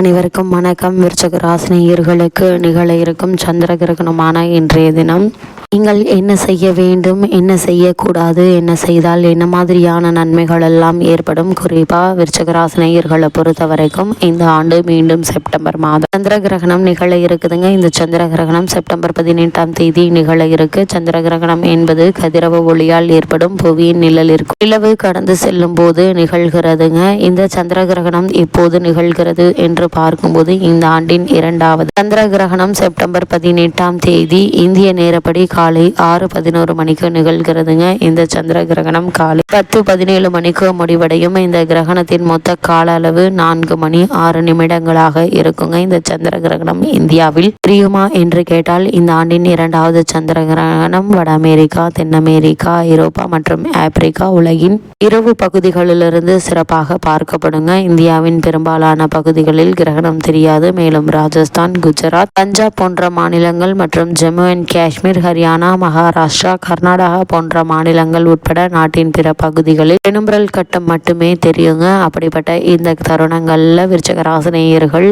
அனைவருக்கும் வணக்கம். விருச்சக ராசினியர்களுக்கு நிகழ இருக்கும் சந்திர கிரகணமான இன்றைய தினம். நீங்கள் என்ன செய்ய வேண்டும் என்ன செய்யக்கூடாது என்ன செய்தால் என்ன மாதிரியான நன்மைகள் எல்லாம் ஏற்படும்? குறிப்பாக விருச்சகராசினியர்களை பொறுத்த வரைக்கும் இந்த ஆண்டு மீண்டும் செப்டம்பர் மாதம் சந்திர கிரகணம் நிகழ இருக்குதுங்க. இந்த சந்திர கிரகணம் செப்டம்பர் பதினெட்டாம் தேதி நிகழ இருக்கு. சந்திர கிரகணம் என்பது கதிரவ ஒளியால் ஏற்படும் புவியின் நிழல் இருக்கும். நிலவு கடந்து செல்லும் போது நிகழ்கிறதுங்க. இந்த சந்திர கிரகணம் இப்போது நிகழ்கிறது என்று பார்க்கும்போது இந்த ஆண்டின் இரண்டாவது சந்திர கிரகணம் செப்டம்பர் பதினெட்டாம் தேதி இந்திய நேரப்படி காலை ஆறு பதினோரு மணிக்கு நிகழ்கிறதுங்க. இந்த சந்திர கிரகணம் காலை பத்து பதினேழு மணிக்கு முடிவடையும். இந்த கிரகணத்தின் மொத்த கால அளவு நான்கு மணி ஆறு நிமிடங்களாக இருக்குங்க. இந்த சந்திர கிரகணம் இந்தியாவில் தெரியுமா என்று கேட்டால் இந்த ஆண்டின் இரண்டாவது சந்திர கிரகணம் வட அமெரிக்கா தென் அமெரிக்கா ஐரோப்பா மற்றும் ஆப்பிரிக்கா உலகின் இரவு பகுதிகளிலிருந்து சிறப்பாக பார்க்கப்படுங்க. இந்தியாவின் பெரும்பாலான பகுதிகளில் கிரகணம் தெரியாது. மேலும் ராஜஸ்தான் குஜராத் பஞ்சாப் போன்ற மாநிலங்கள் மற்றும் ஜம்மு அண்ட் காஷ்மீர் ஹரியானா ஹரியானா மகாராஷ்டிரா கர்நாடகா போன்ற மாநிலங்கள் உட்பட நாட்டின் பிற பகுதிகளில் பெணும்பரல் கட்டம் மட்டுமே தெரியுங்க. அப்படிப்பட்ட இந்த தருணங்களில் விருச்சகராசனேயர்கள்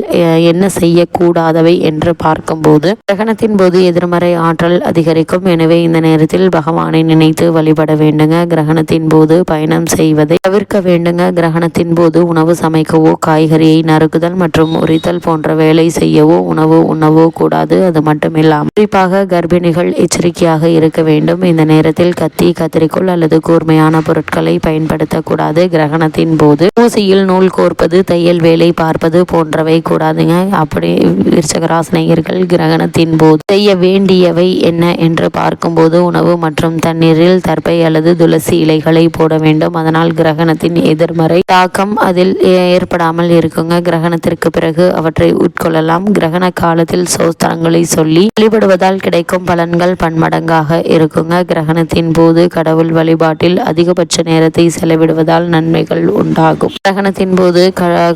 என்ன செய்யக்கூடாதவை என்று பார்க்கும்போது கிரகணத்தின் போது எதிர்மறை ஆற்றல் அதிகரிக்கும். எனவே இந்த நேரத்தில் பகவானை நினைத்து வழிபட வேண்டுங்க. கிரகணத்தின் போது பயணம் செய்வதை தவிர்க்க வேண்டுங்க. கிரகணத்தின் போது உணவு சமைக்கவோ காய்கறியை நறுக்குதல் மற்றும் உரித்தல் போன்ற வேலை செய்யவோ உணவு உண்ணவோ கூடாது. அது மட்டுமில்லாமல் குறிப்பாக கர்ப்பிணிகள் எச்சரிக்கை எச்சரிக்கையாக இருக்க வேண்டும். இந்த நேரத்தில் கத்தி கத்திரிக்கோள் அல்லது கூர்மையான பொருட்களை பயன்படுத்தக்கூடாது. கிரகணத்தின் போது ஊசியில் நூல் கோர்ப்பது தையல் வேலை பார்ப்பது போன்றவை கூடாதுங்க. அப்படி விருச்சகராசனையர்கள் கிரகணத்தின் போது செய்ய வேண்டியவை என்ன என்று பார்க்கும்போது உணவு மற்றும் தண்ணீரில் தற்பை அல்லது துளசி இலைகளை போட வேண்டும். அதனால் கிரகணத்தின் எதிர்மறை தாக்கம் அதில் ஏற்படாமல் இருக்குங்க. கிரகணத்திற்கு பிறகு அவற்றை உட்கொள்ளலாம். கிரகண காலத்தில் சோஸ்திரங்களை சொல்லி வழிபடுவதால் கிடைக்கும் பலன்கள் பன் பன்மடங்காக இருக்குங்க. கிரகணத்தின் போது கடவுள் வழிபாட்டில் அதிகபட்ச நேரத்தை செலவிடுவதால் நன்மைகள் உண்டாகும். கிரகணத்தின் போது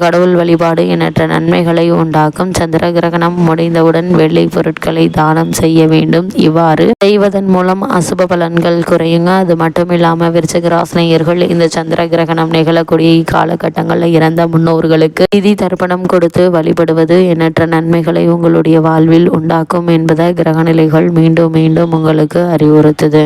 கடவுள் வழிபாடு எண்ணற்ற நன்மைகளை உண்டாக்கும். சந்திர கிரகணம் முடிந்தவுடன் வெள்ளை பொருட்களை தானம் செய்ய வேண்டும். இவ்வாறு செய்வதன் மூலம் அசுப பலன்கள் குறையுங்க. அது மட்டும் இல்லாம விருச்சகராசனையர்கள் இந்த சந்திர கிரகணம் நிகழக்கூடிய காலகட்டங்களில் இறந்த முன்னோர்களுக்கு நிதி தர்ப்பணம் கொடுத்து வழிபடுவது எண்ணற்ற நன்மைகளை உங்களுடைய வாழ்வில் உண்டாக்கும் என்பதை கிரகநிலைகள் மீண்டும் மீண்டும் உங்களுக்கு அறிவுறுத்துது